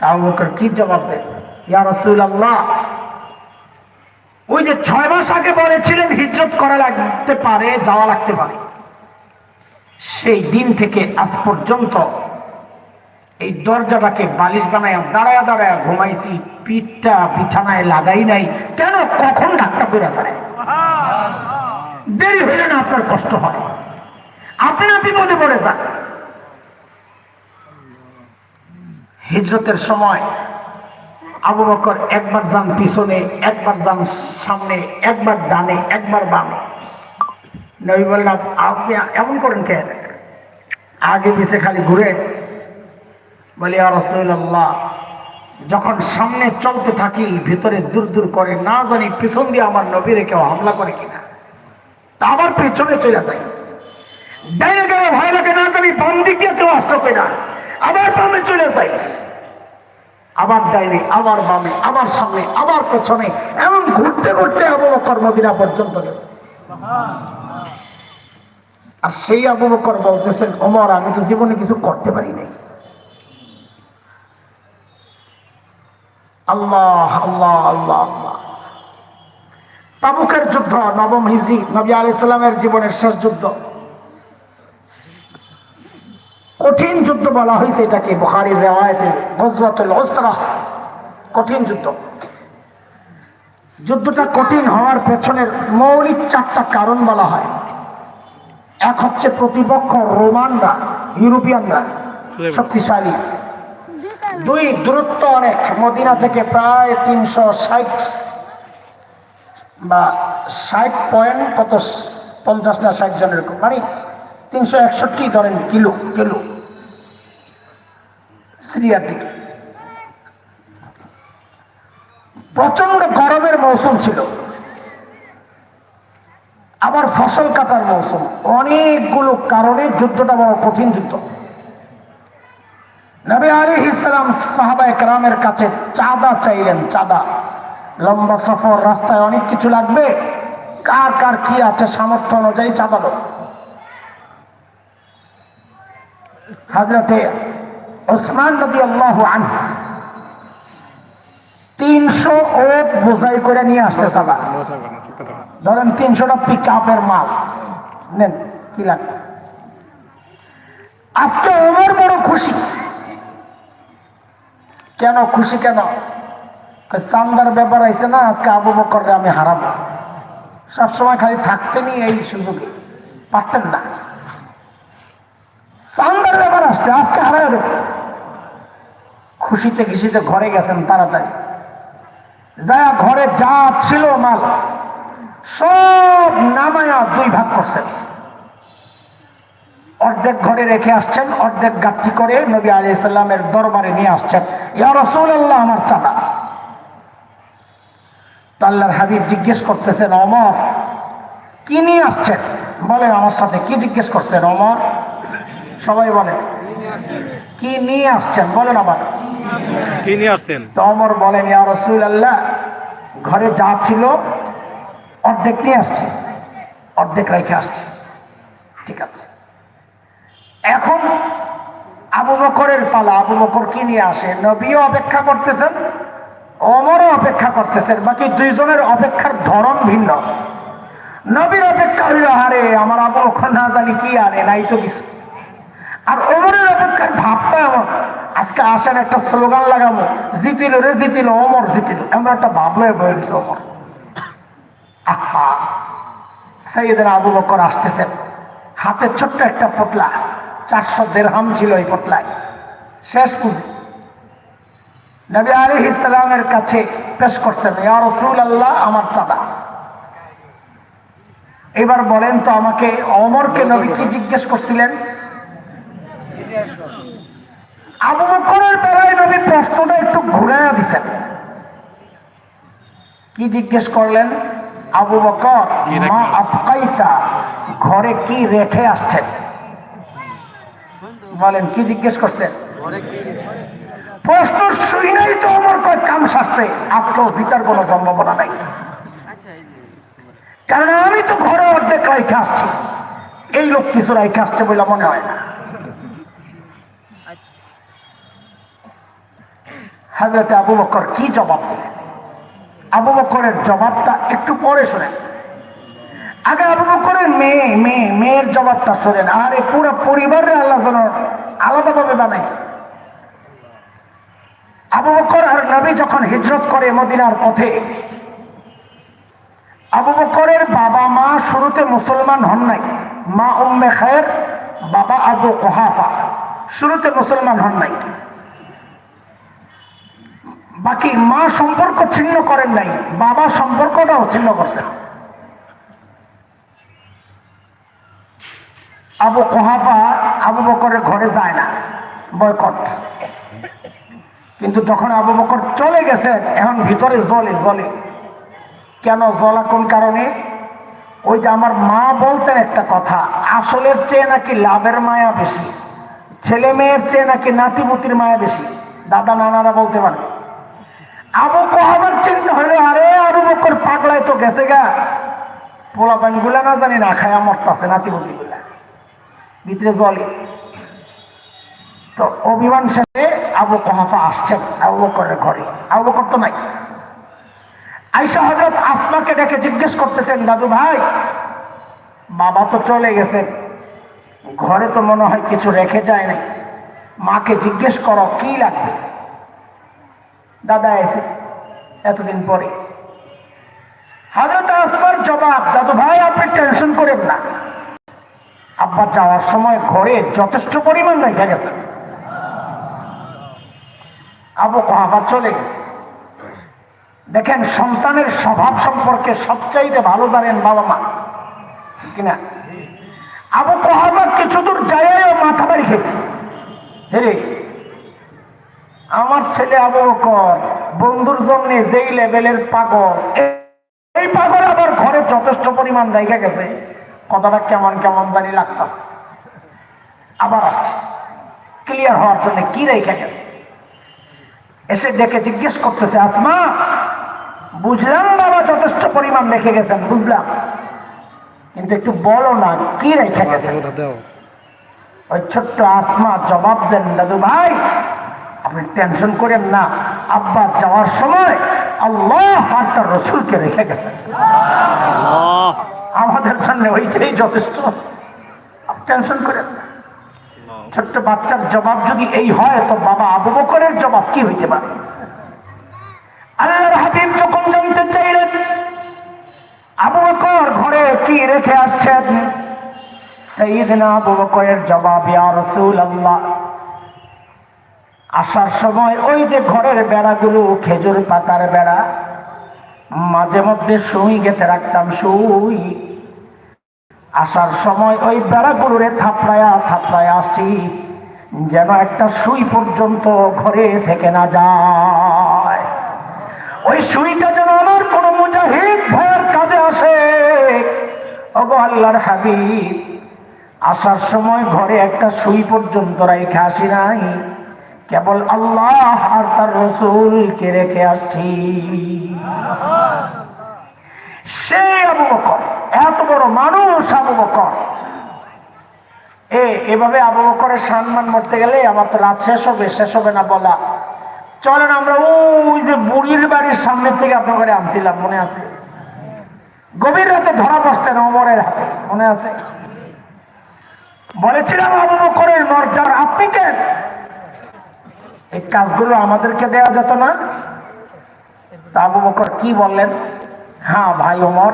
আবু কি জবাব দেন ইয়া রাসূলুল্লাহ, ওই যে ছয় মাস আগে বলেছিলেন হিজরত করা লাগতে পারে, যাওয়া লাগতে পারে। সেই দিন থেকে আজ পর্যন্ত এই দরজাটাকে বালিশ বানায়, দাঁড়ায় দাঁড়ায় ঘুমাইছি, পিঠটা বিছানায় লাগাই নাই। কেন? কখন ডাক্তার বেড়ে যায় দেরি হইলে না আপনার কষ্ট হয়। আপনি না বিপদে পড়ে যান। হিজরতের সময় আবু বকর একবার যান পিছনে, একবার যান সামনে, একবার ডানে, একবার বামে। নবী বললাম আপনি এমন করেন কেন? আগে পিছে খালি ঘুরে বলি রসুল্লাহ যখন সামনে চলতে থাকি, ভিতরে দূর দূর করে, না জানি পিছন দিয়ে আমার নবীরে কেউ হামলা করে কিনা। তা আবার পেছনে চলে যাই। ডাইনে গেলে ভয় লাগে, না জানি বাম দিক দিয়ে কেউ আসতে না আবার বামে চলে যাই আবার ডাইনে আবার বামে আবার সামনে আবার পেছনে, এমন ঘুরতে ঘুরতে আবু বকর মদিনা পর্যন্ত গেছে। আর সেই আবু বকর বলতেছেন, ওমর, আমি তো জীবনে কিছু করতে পারি নাই। আল্লাহ আল্লাহ আল্লাহ আল্লাহ। তাবুকের যুদ্ধ, নবম হিজরি, নবী আলি সাল্লামের জীবনের শেষ যুদ্ধ। কঠিন যুদ্ধ বলা হয়েছে এটাকে বুখারির রেওয়ায়তে গজওয়াতুল ওসরা কঠিন যুদ্ধ। যুদ্ধটা কঠিন হওয়ার পেছনের মৌলিক চারটা কারণ বলা হয়। এক হচ্ছে প্রতিপক্ষ রোমানরা ইউরোপিয়ানরা শক্তিশালী। দুই দূরত্ব অনেক। মদিনা থেকে প্রায় তিনশো ষাট বা ষাট পয়েন্ট কত পঞ্চাশ না ষাট জনের মানে তিনশো একষট্টি ধরেন কিলো কিলো। সিরিয়ার দিকে। প্রচণ্ড গরমের মৌসুম ছিল। আবার ফসল কাটার মৌসুম। অনেকগুলো কারণে যুদ্ধটা বড় কঠিন যুদ্ধ। নবী আলী ইসলাম সাহাবা একরামের কাছে চাঁদা চাইলেন, চাঁদা। লম্বা সফর, রাস্তায় অনেক কিছু লাগবে। কার কার কি আছে সামর্থ্য অনুযায়ী চাঁদা হাজরতে ওসমান নদী আল্লাহ আন তিনশো ওট বোঝাই করে নিয়ে আসছে চাঁদা ধরেন তিনশোটা পিক আপের মাল। নেন, কি লাগবে? আজকে ওমর বড় খুশি। কেন খুশি কেন? চান্দার ব্যাপার আইছে না, আজকে আবু বকরকে আমি হারাবো। সবসময় খালি থাকতেনি এই সুযোগে। পারতেন না। চান্দার ব্যাপার আসছে, আজকে হারাই দেব। খুশিতে খুশিতে ঘরে গেছেন তাড়াতাড়ি। যা ঘরে যা ছিল মাল, সব নামায়া দুই ভাগ করছেন। অর্ধেক ঘরে রেখে আসছেন, অর্ধেক গাঠি করে নবী আলি সাল্লামের দরবারে নিয়ে আসছেন। ইয়া আল্লাহ আমার চাঁদা তো আল্লাহর হাবিব জিজ্ঞেস করতেছেন, অমর, কি নিয়ে আসছেন? বলেন, আমার সাথে কি জিজ্ঞেস করছেন, অমর? সবাই বলে কি নিয়ে আসছেন? বলেন আবার নিয়ে আসছেন? অমর বলেন, ইয়া রসুল আল্লাহ ঘরে যা ছিল, অর্ধেক নিয়ে আসছে। অর্ধেক রেখে আসছে। ঠিক আছে। এখন আবু বকরের পালা, আবু বকর কি নিয়ে আসে? নবীও অপেক্ষা করতেছেন অমরও অপেক্ষা করতেছেন, বাকি দুইজনের অপেক্ষার ধরন ভিন্ন। নবীর অপেক্ষা হইল, আরে, আমার আবু বকর না জানি কি আরে নাই তো কিছু। আর অমরের অপেক্ষার ভাবটা এমন। আজকে আসেন একটা স্লোগান লাগাবো, জিতিল রে জিতিল, অমর জিতিল। এমন একটা ভাবলো বলেছে অমর। আহা সেইদিন আবু বকর আসতেছেন। হাতে ছোট্ট একটা পটলা, চারশো দেড়হাম ছিল এই পটলায়। শেষ পুঁজি। নবী আলী ইসলামের কাছে পেশ করছেন, ইয়া রসুল আল্লাহ আমার চাঁদা। এবার বলেন তো আমাকে অমরকে নবী কি জিজ্ঞেস করছিলেন? আবু বকরের বেলায় নবী প্রশ্নটা একটু ঘুরাইয়া দিছেন। কি জিজ্ঞেস করলেন? আবু বকর মা আফকাইতা ঘরে কি রেখে আসছেন? বলেন কি জিজ্ঞেস করছেন? প্রশ্ন শুনেই তো আমার কয় কাম সারছে। আজকেও জিতার কোনো সম্ভাবনা নাই। কারণ আমি তো ঘরে অর্ধেক রেখে আসছি। এই লোক কিছু রেখে আসছে বলে মনে হয় না। হাজরতে আবু বকর কি জবাব দিলেন? আবু বকরের জবাবটা একটু পরে শোনেন। আগে আবু বকরের মেয়ে মেয়ে, মেয়ের জবাবটা শোনেন। আর এই পুরো পরিবারের আল্লাহ আলাদাভাবে বানাইছে। আবু বকর আর নবী যখন হিজরত করে মদিনার পথে, আবু বকরের বাবা মা শুরুতে মুসলমান হন নাই। মা উম্মে খায়ের, বাবা আবু কোহাফা শুরুতে মুসলমান হন নাই। বাকি মা সম্পর্ক ছিন্ন করেন নাই, বাবা সম্পর্কটাও ছিন্ন করছেন আবু কোহাফা আবু বকরের ঘরে যায় না, বয়কট। কিন্তু যখন আবু বকর চলে গেছেন এখন ভিতরে জলে জলে। কেন জলা কোন কারণে? ওই যে আমার মা বলতেন একটা কথা, আসলের চেয়ে নাকি লাভের মায়া বেশি, ছেলে মেয়ের চেয়ে নাকি নাতিপুতির মায়া বেশি। দাদা, নানারা বলতে পারে আবু কোহাবার চিন্তা হলে আরে আবু বকর পাগলায় তো গেছে গা। পোলা গুলা না জানি না খায়া মরতাছে নাতিপুতি গুলা ভিতরে জলে তো অভিমান শেষে আবু কোহাফা আসছেন আবু বকরের ঘরে। আবু বকর তো নাই। আইসা হজরত আসমাকে ডেকে জিজ্ঞেস করতেছেন, দাদু ভাই, বাবা তো চলে গেছে। ঘরে তো মনে হয় কিছু রেখে যায় নাই। মাকে জিজ্ঞেস করো, কি লাগবে? দাদা এসে এতদিন পরে। হজরত আসমার জবাব, দাদু ভাই, আপনি টেনশন করেন না। আব্বা যাওয়ার সময় ঘরে যথেষ্ট পরিমাণ রেখে গেছে। আবু কহাবা চলে গেছে। দেখেন, সন্তানের স্বভাব সম্পর্কে সবচাইতে ভালো জানেন বাবা মা কিনা আবু কহাবা কিছু দূর যাইও মাথা বাড়ি খেয়েছে। হেরে আমার ছেলে আবু বকর বন্ধুর জন্য যেই লেভেলের পাগল এই পাগল আবার ঘরে যথেষ্ট পরিমাণ জায়গা গেছে। কথাটা কেমন কেমন জানি লাগতাছে। আবার আসছে। ক্লিয়ার হওয়ার জন্য কি রেখে গেছে? এসে ডেকে জিজ্ঞেস করতেছে আসমা বুঝলাম বাবা যথেষ্ট পরিমাণ রেখে গেছেন বুঝলাম। কিন্তু একটু বলো না কি রেখে গেছেন? ওই ছোট্ট আসমা জবাব দেন দাদু ভাই আপনি টেনশন করেন না। আব্বা যাওয়ার সময় আল্লাহ আর তার রসুলকে রেখে গেছেন। আমাদের জন্য ওইটাই যথেষ্ট। টেনশন করেন না। ছোট্ট বাচ্চার জবাব যদি এই হয় তো বাবা আবু বকরের জবাব কি হইতে পারে? আল্লাহর হাবিব যখন জানতে চাইলেন আবু বকর ঘরে কি রেখে আসছেন? সঈদিনা আবু বকরের জবাব ইয়া রসুল আল্লাহ আসার সময় ওই যে ঘরের বেড়াগুলো, খেজুর পাতার বেড়া, মাঝে মধ্যে সুই গেতে রাখতাম, সুই। আসার সময় ওই বেড়াগুলোরে থাপড়ায়া থাপড়ায় আসছি, যেন একটা সুই পর্যন্ত ঘরে থেকে না যায়। ওই সুইটা যেন আমার কোনো মুজাহিদ ভয়ের কাজে আসে। ওগো আল্লাহর হাবিব, আসার সময় ঘরে একটা সুই পর্যন্ত রেখে আসি নাই। কেবল আল্লাহ আর তার রসুলকে রেখে আসছি। সে আবু বকর, এত বড় মানুষ আবু বকর। এ, এভাবে আবু বকরের সম্মান মরতে গেলে আমার তো রাত শেষ হবে শেষ হবে না বলা। চলেন আমরা ওই যে বুড়ির বাড়ির সামনে থেকে আপনার ঘরে আনছিলাম, মনে আছে? গভীর রাতে ধরা পড়ছেন অমরের হাতে, মনে আছে? বলেছিলাম আবু বকরের মর্যার আপনি কে? এই কাজগুলো আমাদেরকে দেওয়া যেত না। আবু বকর কি বললেন? হ্যাঁ ভাই ওমর,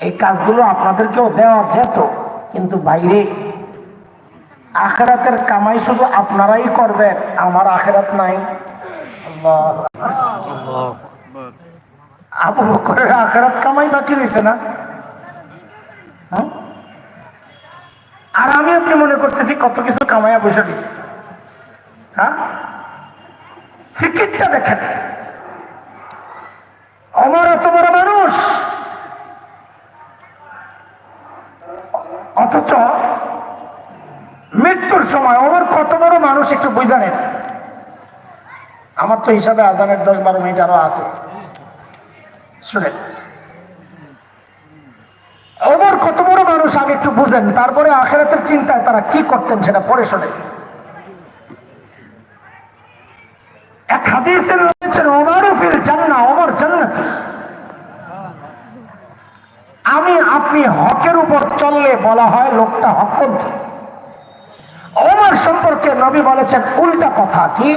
এই কাজগুলো আপনাদেরকেও দেওয়া যেত, কিন্তু বাইরে আখেরাতের কামাই শুধু আপনারাই করবেন, আমার আখেরাত নাই। আবু বকরের আখেরাত কামাই বাকি রয়েছে না? হ্যাঁ? আর আমি আপনি মনে করতেছি, কত কিছু কামাইয়া বসে দিচ্ছি হ্যাঁ? দেখেন। অমর এত বড় মানুষ। অথচ মৃত্যুর সময় অমর কত বড় মানুষ একটু বুঝা আমার তো হিসাবে আজানের দশ বারো মিনিট আরও আছে। শুনেন। অমর কত বড় মানুষ আগে একটু বুঝেন, তারপরে আখেরাতের চিন্তায় তারা কি করতেন সেটা পরে শোনেন। এক হাদিসে রয়েছেন ফিল জান্না ওমর জান্নাতি আমি, আপনি হকের উপর চললে বলা হয় লোকটা হকপন্থী ওমর সম্পর্কে নবী বলেছেন, উল্টা কথা কি?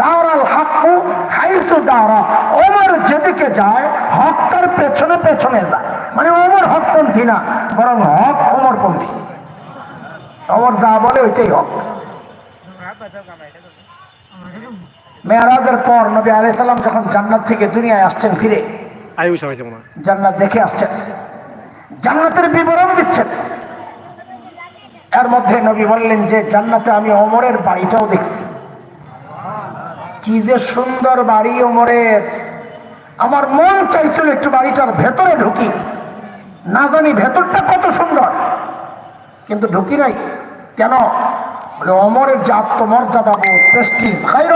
দাওরাল হাক্কু হাইসু দাওরা ওমর যেদিকে যায়, হক পেছনে পেছনে যায়। মানে ওমর হকপন্থী না, বরং হক ওমরপন্থী ওমর যা বলে ওইটাই হক। মেয়ারাজের পর নবী আলাইহিস সালাম যখন জান্নাত থেকে দুনিয়ায় আসছেন ফিরে। জান্নাত দেখে আসছেন। জান্নাতের বিবরণ দিচ্ছেন। এর মধ্যে নবী বললেন যে জান্নাতে আমি ওমরের বাড়িটাও দেখছি। কি যে সুন্দর বাড়ি ওমরের। আমার মন চাইছিল একটু বাড়িটার ভেতরে ঢুকি। না জানি ভেতরটা কত সুন্দর। কিন্তু ঢুকি নাই। কেন? বলে অমরের যে আত্মমর্যাদা বোধ প্রেস্টিজ খাইর